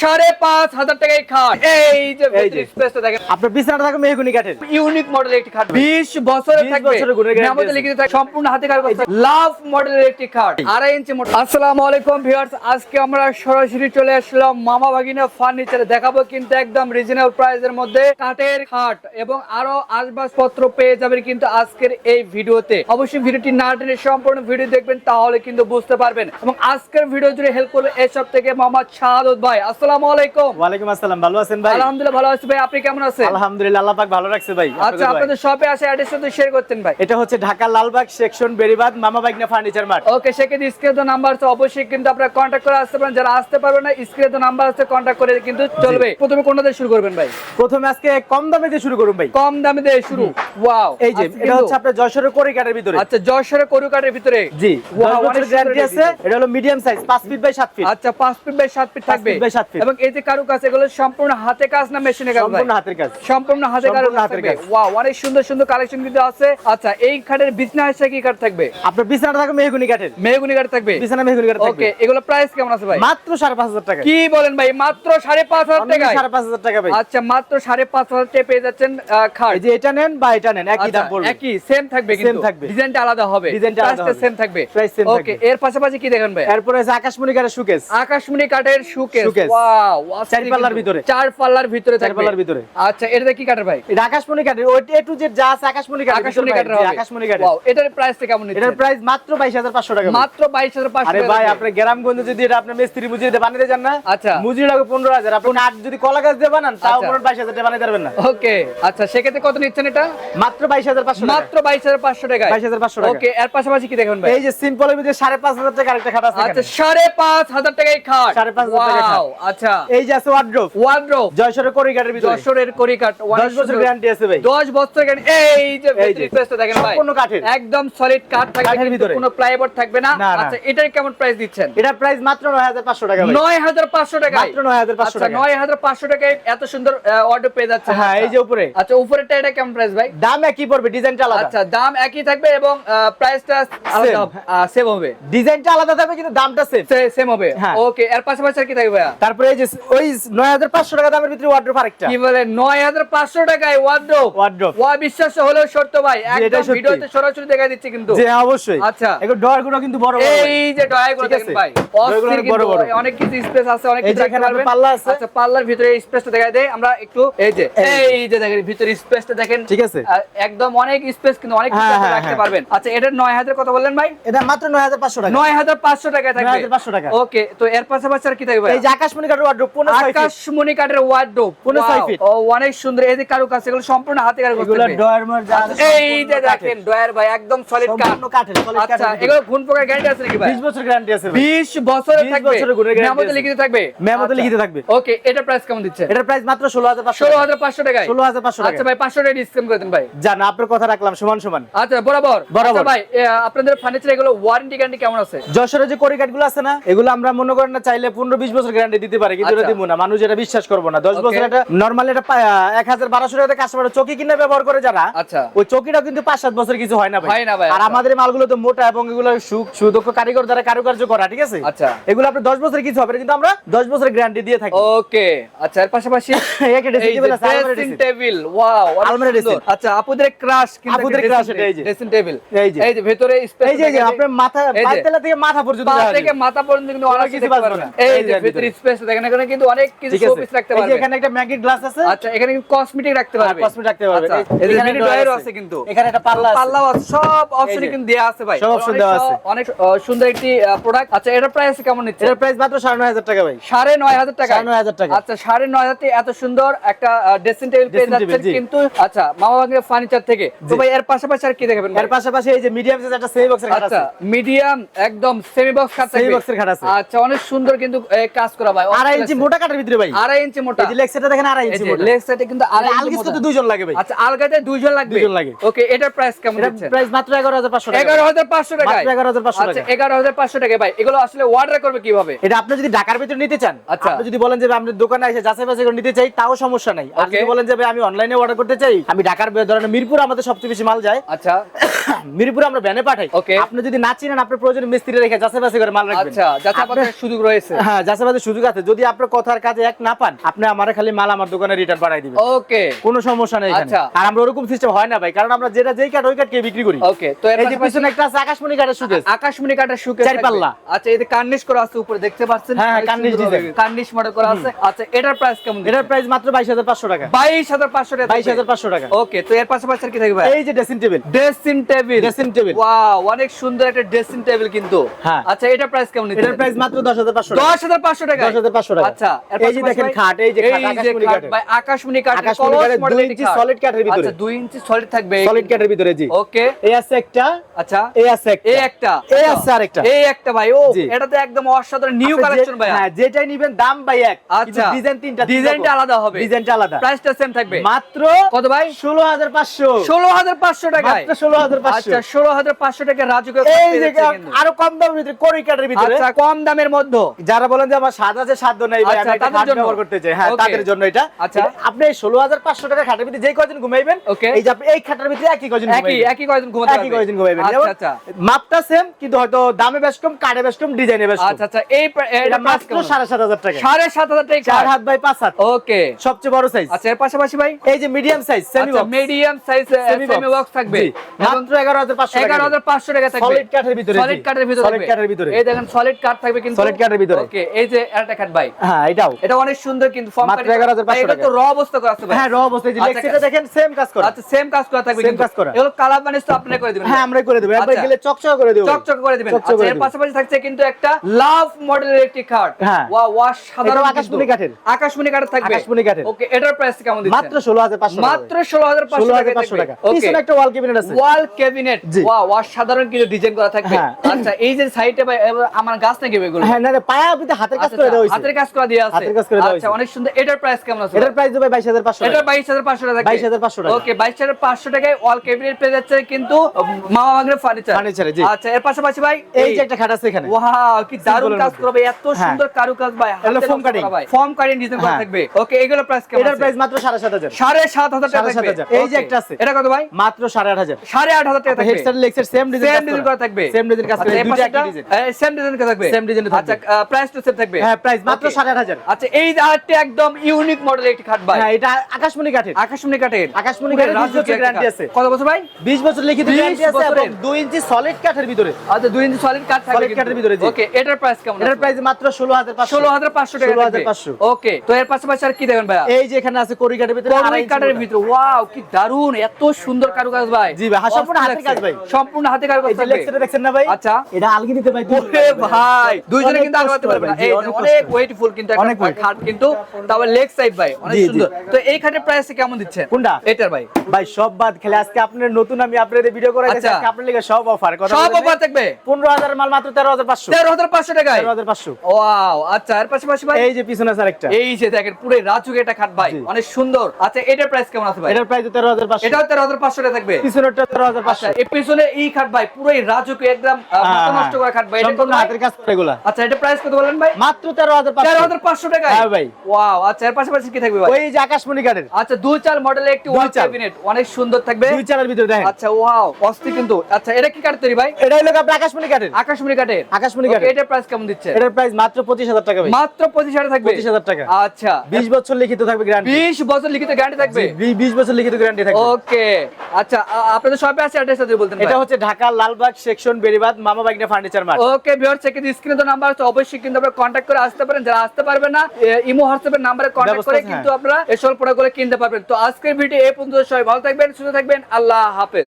সাড়ে পাঁচ হাজার টাকায় খাট। এই যে এই যে। স্পেসটা দেখেন। আপনার বিছানাটা থাকে মেহগুনি কাঠের। ইউনিক মডেলের একটি খাট। বিশ বছরের থাকবে। লিখিত থাকে সম্পূর্ণ হাতে কাজ করতে লাভ মডেলের একটি খাট। আড়াই ইঞ্চি মোটা আসসালামু আলাইকুম ভিউয়ার্স আজকে আমরা সরাসরি চলে আসলাম মামা ভাগিনা ফার্নিচারে দেখাবো কিন্তু একদম রিজনেবল প্রাইসের মধ্যে কাঠের খাট এবং আরও আসবাবপত্র পেয়ে যাবেন কিন্তু আজকের এই ভিডিওতে। অবশ্যই ভিডিওটি না টেনে সম্পূর্ণ ভিডিও দেখবেন তাহলে কিন্তু বুঝতে পারবেন। এবং আজকের ভিডিও জুড়ে হেল্প করবে এসব থেকে মামা শাহাদত ভাই। আসসালামু আলাইকুম। ওয়ালাইকুম আসসালাম ভালো আছেন ভাই? আলহামদুলিল্লাহ ভালো আছি ভাই। আপনি কেমন আছেন? আলহামদুলিল্লাহ আল্লাহ পাক ভালো রাখছে ভাই। আচ্ছা আপনাদের শপে আসে অ্যাড্রেসটা তো শেয়ার করতেন ভাই। এটা হচ্ছে ঢাকা লালবাগ সেকশন বেরিবাদ মামা বাইকনা ফার্নিচার মার্ট ওকে সেক্ষেত্রে স্ক্রিনে তো নাম্বার আছে অবশ্যই কিন্তু আপনারা কন্ট্যাক্ট করে আসতে পারেন। যারা আসতে পারবেন না স্ক্রিনে তো নাম্বার আছে কন্ট্যাক্ট করে কিন্তু চলবে। প্রথমে কোনটা দিয়ে শুরু করবেন ভাই? প্রথমে আজকে কম দামে দিয়ে শুরু করুন ভাই। কম দামে দিয়ে শুরু। ওয়াও এই যে এটা হচ্ছে আপনার যশোরের কোরি কাঠের ভিতরে। আচ্ছা যশোরের করু কাঠের ভিতরে? জি 10 অনেক গ্যারান্টি আছে। এটা হলো medium size 5 feet by 7 feet আচ্ছা 5 ফিট বাই 7 ফিট থাকবে feet by সাত feet। এবং এই যে কারু কাজ এগুলো সম্পূর্ণ হাতে কাজ না মেশিনে কাজ সম্পূর্ণ হাতের কাজ। সম্পূর্ণ হাতে কাজ হাতের কাজ। ওয়াও অনেক সুন্দর সুন্দর কালেকশন কিন্তু আছে। আচ্ছা এই খাটের বিছনা হিসেবে কি কাঠ থাকবে? আপনার বিছানাটা থাকে মেহগুনি কাঠের। মেহগুনি কাঠ থাকবে? বিছানা মেহগুনি কাঠের থাকবে। ওকে এগুলো প্রাইস কেমন আছে ভাই? মাত্র 5500 টাকা কি বলেন ভাই মাত্র সাড়ে পাঁচ হাজার অনলি টাকায়? 5500 টাকা ভাই। আচ্ছা মাত্র সাড়ে পাঁচ হাজার টাকা পেয়ে যাচ্ছেন খাট। এই যে এটা নেন বা এটা নেন একই দাম আচ্ছা, পড়বে। একই সেম থাকবে কিন্তু। Same থাকবে। ডিজাইনটা আলাদা হবে। ডিজাইনটা আলাদা। সেম থাকবে। Price same ওকে এর পাশাপাশি কি দেখেন ভাই? এরপরে আছে আকাশমণি কাঠের সুকেস আকাশমণি কাঠের সুকেস Showcase। ওয়াও চার পাল্লার ভিতরে। চার পাল্লার ভিতরে চার পাল্লার ভিতরে। আচ্ছা এটা কি কাঠের ভাই এটা আকাশমণি কাঠের ওই এ টু জেড যা আছে আকাশমণি কাঠের আকাশমণি কাঠের আকাশমণি কাঠের ওয়াও এটার প্রাইসটা কেমন এটার প্রাইস মাত্র 22500 টাকা। মাত্র 22500 আরে ভাই আপনি গ্রামগঞ্জে যদি এটা আপনি মিস্ত্রি বুঝিয়ে দিয়ে বানিয়ে যান না আচ্ছা। মজুরি লাগবে 15000 আপনি কাঠ যদি কলা গাছ দিয়ে বানান তাও আচ্ছা। মনে 22000 টাকা বানাতে পারবেন না ওকে আচ্ছা সেক্ষেত্রে কত নিচ্ছেন এটা মাত্র 22500 টাকা মাত্র 22500 টাকায় 22500 টাকা। ওকে এর পাশাপাশি কি দেখেন ভাই এই যে সিম্পলের মধ্যে 5500 টাকা আরেকটা খাট আছে আচ্ছা এখানে। সাড়ে পাঁচ হাজার টাকায় খাট 5,500 টাকায় খাট। Wow, আচ্ছা। এই যে আছে ওয়ার্ড্রোব ওয়ার্ড্রোব জয়সরের কোরি ভিতরে। যশোরের করিকাট 10 বছর গ্যারান্টি আছে ভাই। 10 বছর গ্যারান্টি এই যে এই দেখেন ভাই। সম্পূর্ণ কাঠের। একদম সলিড কাঠ থাকবে। কাঠের ভিতরে। কোনো প্লাইবোর্ড থাকবে না। না, না। আচ্ছা এটার কেমন প্রাইস দিচ্ছেন? এটার প্রাইস মাত্র 9500 টাকা ভাই। 9500 টাকা মাত্র 9500 আচ্ছা টাকা 9500 টাকায় এত সুন্দর অর্ডার পেয়ে যাচ্ছে হ্যাঁ এই যে উপরে। আচ্ছা এটা কেমন প্রাইস ভাই? দাম একই পড়বে ডিজাইনটা আলাদা। আচ্ছা দাম একই থাকবে এবং প্রাইসটা আলাদা সেম হবে। ডিজাইনটা আলাদা থাকবে কিন্তু দামটা সেম সেম হবে। হ্যাঁ। ওকে এর পাশাপাশি আর কি থাকবে তারপরে এই যে ওই 9500 টাকা দামের ভিতরে ওয়ার্ড্রোব আরেকটা। কি বলে নয় হাজার পাঁচশো টাকায় ওয়ার্ড্রোব ওয়ার্ড্রোব ওয়া বিশ্বাস হলেও সত্য ভাই। একদম ভিডিওতে সরাসরি দেখা দিচ্ছে কিন্তু। জি হ্যাঁ, অবশ্যই। আচ্ছা। এগুলো ডয়ারগুলো কিন্তু বড় বড়। এই যে ডয়াগুলো ঠিক দেখেন ভাই অস্থির অনেক কিন্তু অনেক কিছু স্পেস আছে অনেক কিছু এখানে পারবেন। পাল্লা আছে। আচ্ছা পাল্লার ভিতরে স্পেসটা দেখা দেয় আমরা একটু এই যে এই। এই যে দেখেন ভিতরে স্পেসটা দেখেন। ঠিক আছে। একদম অনেক স্পেস কিন্তু অনেক কিছু হ্যাঁ, আপনি রাখতে হ্যাঁ। পারবেন। আচ্ছা এটা নয় হাজার কত বললেন ভাই? এটা মাত্র 9500 টাকা। নয় হাজার পাঁচশো টাকায় থাকবে। 9500 টাকা। ওকে তো এর পাশাপাশি আর কি থাকবে এই যে আকাশমণি কাঠের ওয়ার্ড্রোব 15 ছয় ফিট। আকাশমণি ওয়ার্ডরোব। ও অনেক সুন্দর। এই যে কারু কাছে এগুলো সম্পূর্ণ হাতে কারু এগুলো ডয়ার মার যা এই যে দেখেন ডয়ার ভাই একদম সলিড সম্পূর্ণ আচ্ছা এগুলো ঘুণ পোকার গ্যারান্টি আছে নাকি ভাই? 20 বছর গ্যারান্টি আছে ভাই। 20 বছরের 20 থাকবে? বছরের গুণের guarantee মেরামতে আছে। লিখিত থাকবে? মেরামতে লিখিত থাকবে। ওকে এটা প্রাইস কেমন দিচ্ছে? এটার প্রাইস মাত্র 16500 16500 টাকায়? 16500 টাকা। আচ্ছা ভাই 500 টাকা ডিসকাউন্ট করে দেন ভাই। জান আপনার কথা রাখলাম সমান সমান। আচ্ছা বরাবর। আচ্ছা ভাই আপনাদের ফার্নিচার এগুলো ওয়ারেন্টি গ্যারান্টি কেমন আছে? যশোরে যে কোরি কাঠগুলো আছে না এগুলো আমরা মনে করেন না চাইলে 15 20 বছর গ্যারান্টি দিতে পারি কিন্তু এটা আচ্ছা। দিব না মানুষ এটা বিশ্বাস করব না 10 বছর এটা নরমালি এটা 1200 টাকা কাস্টমার চকি কিনে ব্যবহার করে যারা আচ্ছা ওই চকিটা কিন্তু 5 7 বছর কিছু হয় না ভাই আর আচ্ছা। আমাদের মালগুলো তো মোটা এবং এগুলো সুদক্ষ কারিগর দ্বারা কারুকার্য করা ঠিক আছে আচ্ছা। এগুলো আপনি 10 বছর কিছু হবে কিন্তু আমরা 10 বছরের গ্যারান্টি দিয়ে থাকি ওকে আচ্ছা এর পাশাপাশি একটা dressing table আছে, ড্রেসিং টেবিল ওয়াও আলমারি dressing। আচ্ছা আপুদের ক্রাশ আপুদের crush এটা, এই যে। ড্রেসিং টেবিল এই যে। এই যে ভেতরে স্পেস এই যে আপনার মাথা এই যে। পায়ের তলা থেকে মাথা পর্যন্ত পা থেকে মাথা পর্যন্ত কিন্তু অনেক কিছু কিছু বাঁচবে পারবে না। না এই যে ভিতরে। স্পেস দেখেন এখানে কিন্তু অনেক কিছু শোপিস রাখতে পারবে। এখানে একটা ম্যাগনেট গ্লাস আছে। আচ্ছা এখানে কিন্তু কসমেটিক রাখতে হ্যাঁ, পারবে। রাখতে পারবে। এই- এই যে এখানে মিনি ড্রয়ারও আছে। কিন্তু। এখানে একটা পাল্লা আছে। পাল্লাও আছে সব অপশনই যে। কিন্তু দেয়া আছে ভাই। সব অনেক দেওয়া আছে। অনেক সুন্দর একটি প্রোডাক্ট আচ্ছা এটার প্রাইস কেমন নিচ্ছে? এটার প্রাইস মাত্র 9500 টাকা ভাই। সাড়ে নয় হাজার টাকা। 9,500 টাকা। আচ্ছা সাড়ে নয় হাজার এত সুন্দর একটা ড্রেসিং টেবিল পেয়ে যাচ্ছেন কিন্তু আচ্ছা মামা বাগের ফার্নিচার থেকে। তো ভাই এর পাশাপাশি আর কি দেখাবেন এর পাশাপাশি এই যে মিডিয়াম সাইজ একটা সেমি বক্সের খাট আচ্ছা আছে। মিডিয়াম একদম সেমি বক্স খাট box এর খাট আছে। আচ্ছা অনেক সুন্দর কিন্তু কাজ করা ভাই। আড়াই ইঞ্চি মোটা কাঠের ভিতরে ভাই। আড়াই ইঞ্চি মোটা। এই যে লেগ সেটটা দেখেন আড়াই ইঞ্চি মোটা। লেগ কিন্তু আড়াই ইঞ্চি মোটা। দুইজন লাগে ভাই। আচ্ছা আলগাতে দুইজন লাগবে? দুইজন লাগে। ওকে এটার প্রাইস কেমন এটার প্রাইস মাত্র 11500 টাকা। এগারো হাজার পাঁচশো টাকা মাত্র 11,500 আচ্ছা টাকা। হাজার পাঁচশো টাকা ভাই। এগুলো আসলে অর্ডার করবে কীভাবে? এটা আপনি যদি ঢাকার ভিতরে নিতে চান আচ্ছা। আপনি যদি বলেন যে আপনি দোকানে এসে যাচাই বাছাই করে নিতে চাই তাও সমস্যা নাই। আর যদি বলেন যে ভাই আমি অনলাইনে অর্ডার করতে চাই আমি ঢাকার ধরেন মিরপুর আমাদের সবচেয়ে বেশি মাল যায়। আচ্ছা। মিরপুরে আমরা ভ্যানে পাঠাই. আপনি যদি না চিনেন আপনার প্রয়োজনে মিস্ত্রি রেখে যাচাই বাছাই করে মাল রাখবেন। আচ্ছা আপনার- আপনাদের সুযোগ রয়েছে। হ্যাঁ যাচাই বাছাই সুযোগ আছে। যদি আপনার কথার কাজে এক না পান আপনি আমার খালি মাল আমার দোকানে রিটার্ন পাঠাই দিবেন। ওকে। কোনো সমস্যা নেই আচ্ছা। আর আমরা ওরকম সিস্টেম হয় না ভাই কারণ আমরা যেটা যেই কাঠ ওই কাঠ কে বিক্রি করি। ওকে তো এর পিছনে একটা আছে আকাশমণি কাঠের সুকেস আকাশমণি কাটার শুকে চার পাল্লা। আচ্ছা এতে কার্নিশ করা আছে উপরে দেখতে পাচ্ছেন? হ্যাঁ, কার্নিশ design। কার্নিশ মডেল করা আছে। আচ্ছা এটার প্রাইস কেমন এটার প্রাইস মাত্র বাইশ হাজার পাঁচশো টাকা। বাইশ হাজার পাঁচশো টাকা। বাইশ হাজার পাঁচশো টাকা। ওকে তো এর পাশাপাশি আর কি থাকবে এই যে dressing table dressing table dressing table wow অনেক সুন্দর একটা ড্রেসিং টেবিল কিন্তু। হ্যাঁ। আচ্ছা এটা প্রাইস কেমন এটার প্রাইস মাত্র দশ হাজার পাঁচশো টাকা। দশ হাজার পাঁচশো টাকা। দশ হাজার পাঁচশো টাকা। আচ্ছা এই যে দেখেন খাট এই যে খাট আকাশমণি খাট ভাই আকাশমণি কাঠ আকাশমণি কাঠের দুই ইঞ্চি সলিড কাঠের ভিতরে। আচ্ছা দুই ইঞ্চি সলিড থাকবে। সলিড কাঠের ভিতরে জি। ওকে এই আছে একটা আচ্ছা। এই আছে একটা। এই একটা। এই আচ্ছা, আছে আরেকটা। এই একটা ভাই ও এটা তো একদম অসাধারণ নিউ কালেকশন ভাই হ্যাঁ যেটাই নিবেন দাম ভাই এক। আচ্ছা। ডিজাইন তিনটা ডিজাইনটা আলাদা হবে। ডিজাইনটা আলাদা। প্রাইসটা সেম থাকবে। মাত্র কত ভাই? ষোলো হাজার পাঁচশো। ষোলো হাজার পাঁচশো টাকায়। মাত্র ষোলো হাজার পাঁচশো। আচ্ছা ষোলো হাজার পাঁচশো টাকা রাজুকে এই যে আরও কম দামের ভিতরে কড়ি কাঠের ভিতরে। আচ্ছা কম দামের মধ্যে। যারা বলেন যে আমার স্বাদ আছে সাধ্য নেই ভাই আচ্ছা, আমি এটা তাদের খাট জন্য। ব্যবহার করতে চাই। হ্যাঁ তাদের জন্য এটা। আচ্ছা। এটা আপনি ষোলো হাজার পাঁচশো টাকা খাটের ভিতরে যেই কয়দিন ঘুমাইবেন এই যে আপনি এই খাটের ভিতরে একই একই ঘুমাইবেন। একই কয়জন ঘুমাতে একই কয়দিন ঘুমাইবেন। আচ্ছা আচ্ছা। মাপটা সেম কিন্তু হয়তো দামে বেশ কম কাঠে বেশ কম ডিজাইনে বেশ কম। আচ্ছা আচ্ছা এই এটা এটা মাত্র মাত্র সাড়ে সাত হাজার টাকা। সাড়ে সাত হাজার টাকা চার হাত বাই পাঁচ হাত। ওকে সবচেয়ে বড় সাইজ আচ্ছা এর পাশাপাশি ভাই? এই যে মিডিয়াম সাইজ সেমি আচ্ছা মিডিয়াম সাইজ সেমি বক্স থাকবে। মাত্র এগারো হাজার পাঁচশো এগারো হাজার পাঁচশো টাকা থাকবে। সলিড কাঠের ভিতরে সলিড কাঠের ভিতরে সলিড কাঠের ভিতরে। এই দেখেন সলিড কাঠ থাকবে কিন্তু Solid কাঠের ভিতরে। ওকে এই যে একটা কাঠ ভাই। হ্যাঁ এটাও। এটা অনেক সুন্দর কিন্তু ফর্ম মাত্র 11,500 এটা তো র অবস্থা করা আছে ভাই। হ্যাঁ র অবস্থায় যে আচ্ছা, লেক্সিটা দেখেন সেম কাজ করে। আচ্ছা সেম কাজ করা থাকবে Same কাজ করা। এগুলো কালার বানিশ তো আপনি করে দিবেন হ্যাঁ আমরাই করে দেবো। একবার আচ্ছা। গেলে চকচক করে দেবো। চকচক করে দিবেন। এর পাশাপাশি থাকছে কিন্তু একটা লাভ মডেলের একটি খাট। ওয়া ওয়া সাধারণ এটাও আকাশমণি কাঠের। আকাশমণি কাঠের থাকবে। আকাশমণি কাঠের। ওকে এটার প্রাইস কেমন দিচ্ছেন? মাত্র ষোলো হাজার পাঁচশো মাত্র 16500 টাকা হাজার পাঁচশো টাকা। ওকে পিছনে একটা ওয়াল কেবিনেট আছে। ওয়াল ক্যাবিনেট ওয়া ওয়া সাধারণ কিন্তু ডিজাইন করা থাকবে। এই যে সাইডে ভাই আমার গাছ নাকি এগুলো? হ্যাঁ না পায়া আপনি হাতের কাজ আচ্ছা, করে দেওয়া আচ্ছা, হাতের কাজ করা দিয়ে আছে। হাতের কাজ করে দেওয়া আচ্ছা অনেক সুন্দর। এটার প্রাইস কেমন আছে? এটার প্রাইস বাইশ হাজার এটা বাইশ হাজার পাঁচশো টাকা। 22,500 টাকা। ওকে বাইশ হাজার পাঁচশো টাকায় ওয়াল ক্যাবিনেট পেয়ে যাচ্ছে কিন্তু মামা মাগরের ফার্নিচার Furniture, জি। আচ্ছা এর পাশাপাশি ভাই এই যে একটা খাট আছে এখানে। ওয়াও কি দারুণ কাজ। করবে এত হ্যাঁ। সুন্দর কারু কাজ ভাই এগুলো foam cutting। Foam cutting design করা হ্যাঁ। থাকবে। ওকে এগুলো প্রাইস কেমন এটার প্রাইস মাত্র সাড়ে সাত হাজার। সাড়ে সাত হাজার টাকা থাকবে। এই যে একটা আছে। এটা কত ভাই? মাত্র সাড়ে আট হাজার। সাড়ে আট হাজার টাকা থাকবে। হেডস্টার লেক্সের সেম ডিজাইন সেম ডিজাইন করা। থাকবে। সেম ডিজাইন কাজ আচ্ছা, দুইটা একই ডিজাইন সেম ডিজাইন করা থাকবে। Design এ থাকবে। আচ্ছা প্রাইস তো সেম থাকবে। হ্যাঁ প্রাইস মাত্র সাড়ে আট হাজার। আচ্ছা এই একদম ইউনিক একটি খাট ভাই। হ্যাঁ এটা আকাশমণি কাঠের। আকাশমণি কাঠের। আকাশমণি কাঠের 20 বছর গ্যারান্টি আছে। কত বছর ভাই? বিশ বছর লিখিত গ্যারান্টি আছে এবং দুই ইঞ্চি সলিড কাঠের ভিতরে। আচ্ছা দুই ইঞ্চি সলিড কাঠ Solid কাঠের ভিতরে, ওকে এটার প্রাইস কেমন এটার প্রাইস মাত্র ষোলো হাজার পাঁচশো। ষোলো হাজার পাঁচশো টাকা 16,500 ওকে তো এর পাশাপাশি আর কি দেখবেন ভাই এই যে এখানে আছে কড়ি কাঠের ভিতরে আড়াই কাঠের ভিতরে। ওয়াও কি দারুণ এত সুন্দর কারুকাজ ভাই। জি ভাই, হ্যাঁ, সম্পূর্ণ হাতের কাজ ভাই। সম্পূর্ণ হাতে কারুকাজ থাকবে। দেখছেন না ভাই? আচ্ছা। এটা আলগিনিতে ভাই ভাই দুইজনে কিন্তু আগাতে পারবে না। এই অনেক। ওয়েটফুল কিন্তু অনেক খাট কিন্তু তবে লেগ সাইড ভাই অনেক। সুন্দর। তো এই খাটের প্রাইস কেমন দিচ্ছেন? কোনটা? এটার ভাই। ভাই সব বাদ খেলে আজকে আপনার নতুন আমি আপনাদের ভিডিও করে আচ্ছা। আজকে আপনার লিগে সব অফার সব অফার থাকবে? পনেরো হাজার মাল মাত্র তেরো হাজার পাঁচশো। তেরো হাজার পাঁচশো টাকায়? তেরো হাজার পাঁচশো। ওয়াও আচ্ছা এর পাশাপাশি ভাই? এই যে পিছনে আছে আরেকটা। এই যে দেখেন পুরো রাজুক এটা খাট ভাই অনেক সুন্দর। আচ্ছা এটার প্রাইস কেমন আছে ভাই? এটার প্রাইস তেরো হাজার পাঁচশো। এটাও তেরো হাজার পাঁচশো টাকা থাকবে? পিছনেরটা তেরো হাজার আচ্ছা পাঁচশো এই পিছনে এই খাট ভাই পুরোই রাজুক একদম মাথা নষ্ট করা খাট ভাই এটা ভাই? হাতের কাজ করে এগুলা। আচ্ছা এটা প্রাইস কত বলেন ভাই? মাত্র তেরো টাকা হ্যাঁ ভাই। ওয়াও আচ্ছা এর পাশাপাশি কি থাকবে ভাই? ওই যে আকাশমণি কাঠের। আচ্ছা দুই চাল মডেলের একটি ওয়াল ক্যাবিনেট অনেক সুন্দর থাকবে। দুই চারের ভিতরে দেখেন। আচ্ছা ওয়াও অস্থির কিন্তু। আচ্ছা এটা কি কাঠ তৈরি ভাই? এটা হলো আপনার আকাশমণি কাঠের। আকাশমণি কাঠের। আকাশমণি কাঠের। এটার প্রাইস কেমন দিচ্ছে? এটার প্রাইস মাত্র পঁচিশ হাজার টাকা ভাই। মাত্র পঁচিশ হাজার থাকবে? পঁচিশ হাজার টাকা। আচ্ছা। বিশ বছর লিখিত থাকবে গ্যারান্টি বিশ বছর লিখিত গ্যারান্টি থাকবে? বিশ বছর লিখিত গ্যারান্টি থাকবে। ওকে আচ্ছা আপনাদের শপে আছে অ্যাড্রেসটা যদি বলতেন এটা হচ্ছে ঢাকা লালবাগ সেকশন বেরিবাদ মামা বাগনা furniture mart okay viewer check স্ক্রিনে তো নাম্বার আছে অবশ্যই কিন্তু আপনারা করে আসতে পারেন। যারা আসতে পারবে না ইমো হোয়াটসঅ্যাপের নাম্বারে কন্ট্যাক্ট করে কিন্তু আপনারা এসব প্রোডাক্টগুলো কিনতে পারবেন। তো আজকের ভিডিও এই পর্যন্ত সবাই ভালো থাকবেন সুস্থ থাকবেন আল্লাহ হাফেজ।